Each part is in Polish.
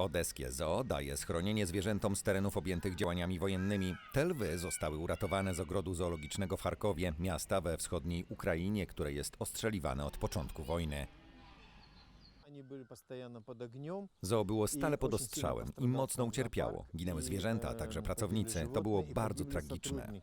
Odeskie Zoo daje schronienie zwierzętom z terenów objętych działaniami wojennymi. Te lwy zostały uratowane z ogrodu zoologicznego w Charkowie, miasta we wschodniej Ukrainie, które jest ostrzeliwane od początku wojny. Zoo było stale pod ostrzałem i mocno ucierpiało. Ginęły zwierzęta, a także pracownicy. To było bardzo tragiczne.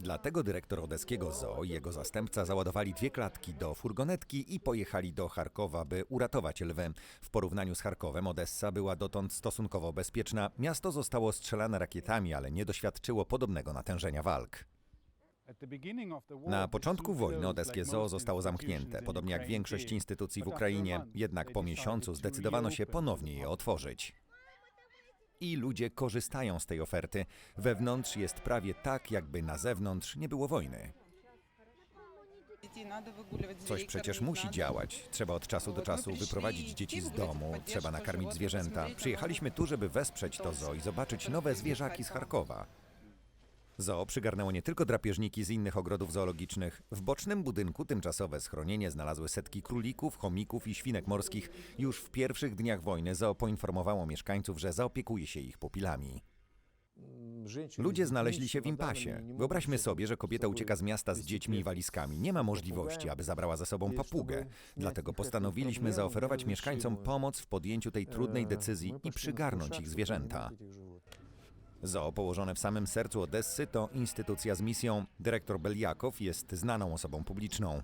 Dlatego dyrektor odeskiego zoo i jego zastępca załadowali dwie klatki do furgonetki i pojechali do Charkowa, by uratować lwy. W porównaniu z Charkowem Odessa była dotąd stosunkowo bezpieczna. Miasto zostało strzelane rakietami, ale nie doświadczyło podobnego natężenia walk. Na początku wojny odeskie zoo zostało zamknięte, podobnie jak większość instytucji w Ukrainie, jednak po miesiącu zdecydowano się ponownie je otworzyć. I ludzie korzystają z tej oferty. Wewnątrz jest prawie tak, jakby na zewnątrz nie było wojny. Coś przecież musi działać. Trzeba od czasu do czasu wyprowadzić dzieci z domu, trzeba nakarmić zwierzęta. Przyjechaliśmy tu, żeby wesprzeć to zoo i zobaczyć nowe zwierzaki z Charkowa. Zoo przygarnęło nie tylko drapieżniki z innych ogrodów zoologicznych. W bocznym budynku tymczasowe schronienie znalazły setki królików, chomików i świnek morskich. Już w pierwszych dniach wojny zoo poinformowało mieszkańców, że zaopiekuje się ich pupilami. Ludzie znaleźli się w impasie. Wyobraźmy sobie, że kobieta ucieka z miasta z dziećmi i walizkami. Nie ma możliwości, aby zabrała ze sobą papugę. Dlatego postanowiliśmy zaoferować mieszkańcom pomoc w podjęciu tej trudnej decyzji i przygarnąć ich zwierzęta. Zoo położone w samym sercu Odessy to instytucja z misją. Dyrektor Beliakow jest znaną osobą publiczną.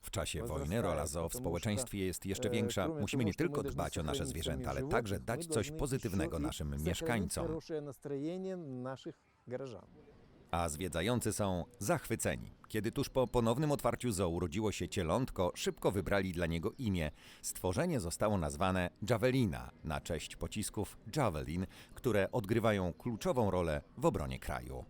W czasie wojny rola zoo w społeczeństwie jest jeszcze większa. Musimy nie tylko dbać o nasze zwierzęta, ale także dać coś pozytywnego naszym mieszkańcom. A zwiedzający są zachwyceni. Kiedy tuż po ponownym otwarciu zoo urodziło się cielątko, szybko wybrali dla niego imię. Stworzenie zostało nazwane Javelina na cześć pocisków Javelin, które odgrywają kluczową rolę w obronie kraju.